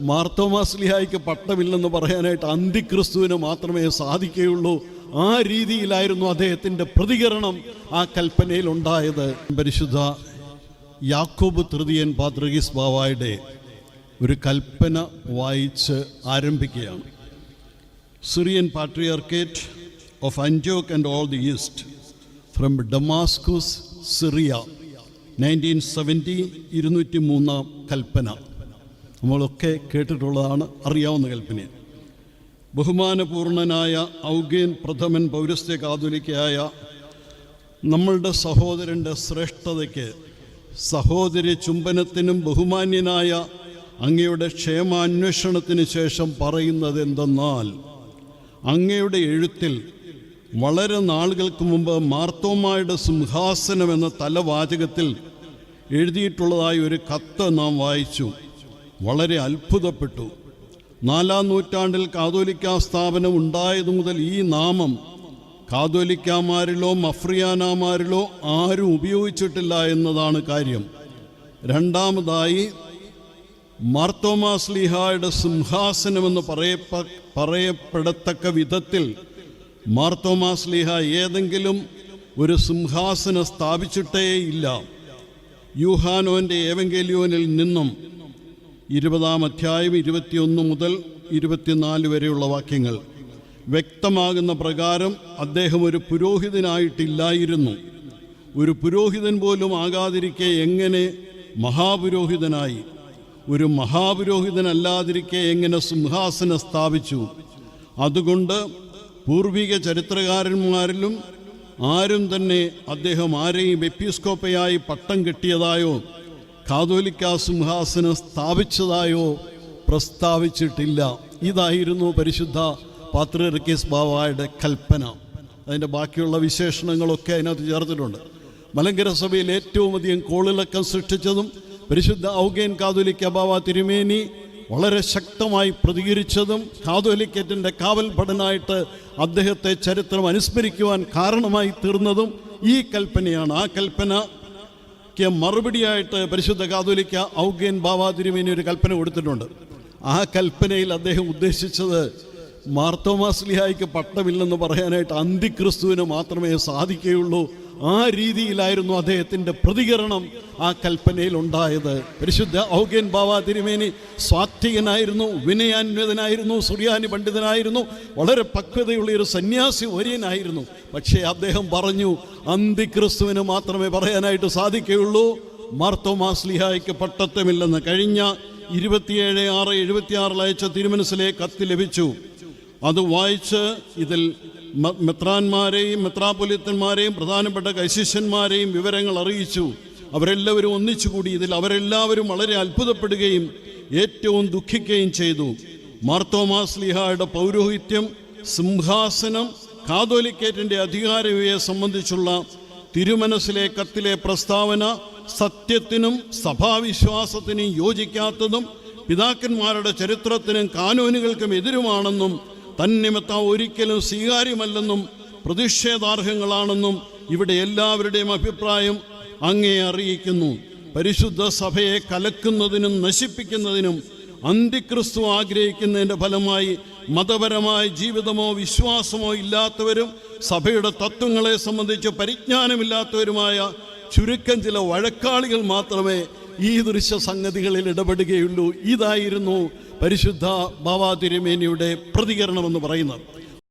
മാർത്തോമാസ്ലിഹായിക്ക് പട്ടമില്ലെന്ന് പറയാനായിട്ട് അന്തിക്രിസ്തുവിന് മാത്രമേ സാധിക്കുകയുള്ളൂ. ആ രീതിയിലായിരുന്നു അദ്ദേഹത്തിന്റെ പ്രതികരണം ആ കൽപ്പനയിൽ ഉണ്ടായത് പരിശുദ്ധ യാക്കോബ് തൃതീയൻ പാത്രഗീസ് ബാവായുടെ ഒരു കൽപ്പന വായിച്ച് ആരംഭിക്കുകയാണ്. Syrian patriarchate of അൻജോക്ക് and all the East from Damascus Syria nineteen seventy ഇരുന്നൂറ്റി മൂന്നാം കൽപ്പന. നമ്മളൊക്കെ കേട്ടിട്ടുള്ളതാണ് അറിയാവുന്ന കൽപ്പന. ബഹുമാനപൂർണനായ ഔഗേൻ പ്രഥമൻ പൗരസ്ത്യ കാതുലിക്കയായ നമ്മളുടെ സഹോദരന്റെ ശ്രേഷ്ഠതയ്ക്ക് സഹോദരി ചുംബനത്തിനും ബഹുമാന്യനായ അങ്ങയുടെ ക്ഷേമാന്വേഷണത്തിന് ശേഷം പറയുന്നത് എന്തെന്നാൽ അങ്ങയുടെ എഴുത്തിൽ വളരെ നാളുകൾക്ക് മുമ്പ് മാർത്തോമായുടെ സിംഹാസനം എന്ന തലവാചകത്തിൽ എഴുതിയിട്ടുള്ളതായി ഒരു കത്ത് നാം വായിച്ചു. വളരെ അത്ഭുതപ്പെട്ടു. നാലാം നൂറ്റാണ്ടിൽ കാതോലിക്ക സ്ഥാപനം ഉണ്ടായതു മുതൽ ഈ നാമം കാതോലിക്കാമാരിലോ മഫ്രിയാനാമാരിലോ ആരും ഉപയോഗിച്ചിട്ടില്ല എന്നതാണ് കാര്യം. രണ്ടാമതായി മാർത്തോമാസ്ലിഹായുടെ സിംഹാസനമെന്ന് പറയപ്പ പറയപ്പെടത്തക്ക വിധത്തിൽ മാർത്തോമാസ്ലിഹ ഏതെങ്കിലും ഒരു സിംഹാസനം സ്ഥാപിച്ചിട്ടേ ഇല്ല ഏവങ്കേലിയോനിൽ നിന്നും ഇരുപതാം അധ്യായം ഇരുപത്തിയൊന്ന് മുതൽ ഇരുപത്തിനാല് വരെയുള്ള വാക്യങ്ങൾ. വ്യക്തമാകുന്ന പ്രകാരം അദ്ദേഹം ഒരു പുരോഹിതനായിട്ടില്ലായിരുന്നു. ഒരു പുരോഹിതൻ പോലും ആകാതിരിക്കെ എങ്ങനെ മഹാപുരോഹിതനായി. ഒരു മഹാപുരോഹിതനല്ലാതിരിക്കെ എങ്ങനെ സിംഹാസനം സ്ഥാപിച്ചു. അതുകൊണ്ട് പൂർവിക ചരിത്രകാരന്മാരിലും ആരും തന്നെ അദ്ദേഹം ആരെയും എപ്പിസ്കോപ്പയായി പട്ടം കെട്ടിയതായോ കാതോലിക്ക സിംഹാസനം സ്ഥാപിച്ചതായോ പ്രസ്താവിച്ചിട്ടില്ല. ഇതായിരുന്നു പരിശുദ്ധ പാത്രിയർക്കീസ് ബാവായുടെ കൽപ്പന. അതിന്റെ ബാക്കിയുള്ള വിശേഷണങ്ങളൊക്കെ അതിനകത്ത് ചേർത്തിട്ടുണ്ട്. മലങ്കര സഭയിൽ ഏറ്റവും അധികം കോളിളക്കം സൃഷ്ടിച്ചതും പരിശുദ്ധ ഔഗേൻ കാതോലിക്ക ബാവ തിരുമേനി വളരെ ശക്തമായി പ്രതികരിച്ചതും കാതോലിക്കറ്റിന്റെ കാവൽ ഭടനായിട്ട് അദ്ദേഹത്തെ ചരിത്രം അനുസ്മരിക്കുവാൻ കാരണമായി തീർന്നതും ഈ കൽപ്പനയാണ്. ആ കൽപ്പന ക്ക് മറുപടിയായിട്ട് പരിശുദ്ധ കാതോലിക്ക ഔഗ്യൻ ബാബാതിരുമേനി ഒരു കൽപ്പന കൊടുത്തിട്ടുണ്ട്. ആ കൽപ്പനയിൽ അദ്ദേഹം ഉദ്ദേശിച്ചത് മാർത്തോമാസ്ലിഹായിക്ക് പട്ടമില്ലെന്ന് പറയാനായിട്ട് അന്തിക്രിസ്തുവിന് മാത്രമേ സാധിക്കുകയുള്ളൂ. ആ രീതിയിലായിരുന്നു അദ്ദേഹത്തിന്റെ പ്രതികരണം ആ കൽപ്പനയിൽ ഉണ്ടായത് പരിശുദ്ധ ഔഗേൻ ബാബാ തിരുമേനി സ്വാത്വികനായിരുന്നു വിനയാന്വിതനായിരുന്നു സുറിയാനി പണ്ഡിതനായിരുന്നു വളരെ പക്വതയുള്ള ഒരു സന്യാസി വര്യനായിരുന്നു പക്ഷേ അദ്ദേഹം പറഞ്ഞു അന്തിക്രിസ്തുവിന് മാത്രമേ പറയാനായിട്ട് സാധിക്കുകയുള്ളൂ. മാർത്തോമാസ്ലിഹായ്ക്ക് പട്ടത്വമില്ലെന്ന് കഴിഞ്ഞ ഇരുപത്തിയേഴ് ആറ് എഴുപത്തിയാറിൽ അയച്ച തിരുമനസിലെ കത്ത് ലഭിച്ചു. അത് വായിച്ച് ഇതിൽ മെത്രാന്മാരെയും മെത്രാപൊലിത്തന്മാരെയും പ്രധാനപ്പെട്ട കൈശിഷ്യന്മാരെയും വിവരങ്ങൾ അറിയിച്ചു. അവരെല്ലാവരും ഒന്നിച്ചുകൂടി ഇതിൽ അവരെല്ലാവരും വളരെ അത്ഭുതപ്പെടുകയും ഏറ്റവും ദുഃഖിക്കുകയും ചെയ്തു. മാർത്തോമാസ്ലിഹായുടെ പൗരോഹിത്യം സിംഹാസനം കാതോലിക്കേറ്റിന്റെ അധികാരവയെ സംബന്ധിച്ചുള്ള തിരുമനസിലെ കത്തിലെ പ്രസ്താവന സത്യത്തിനും സഭാവിശ്വാസത്തിനും യോജിക്കാത്തതും പിതാക്കന്മാരുടെ ചരിത്രത്തിനും കാനൂനുകൾക്കും എതിരുമാണെന്നും തന്നിമിത്തം ഒരിക്കലും സ്വീകാര്യമല്ലെന്നും പ്രതിഷേധാർഹങ്ങളാണെന്നും ഇവിടെ എല്ലാവരുടെയും അഭിപ്രായം അങ്ങേ അറിയിക്കുന്നു. പരിശുദ്ധ സഭയെ കലക്കുന്നതിനും നശിപ്പിക്കുന്നതിനും അന്തിക്രിസ്തു ആഗ്രഹിക്കുന്നതിന്റെ ഫലമായി മതപരമായ ജീവിതമോ വിശ്വാസമോ ഇല്ലാത്തവരും സഭയുടെ തത്വങ്ങളെ സംബന്ധിച്ച് പരിജ്ഞാനമില്ലാത്തവരുമായ ചുരുക്കം ചില വഴക്കാളികൾ മാത്രമേ ഈ ദൃശ്യ സംഗതികളിൽ ഇടപെടുകയുള്ളൂ. ഇതായിരുന്നു പരിശുദ്ധ ബാബാ തിരുമേനിയുടെ പ്രതികരണമെന്ന് പറയുന്നത്.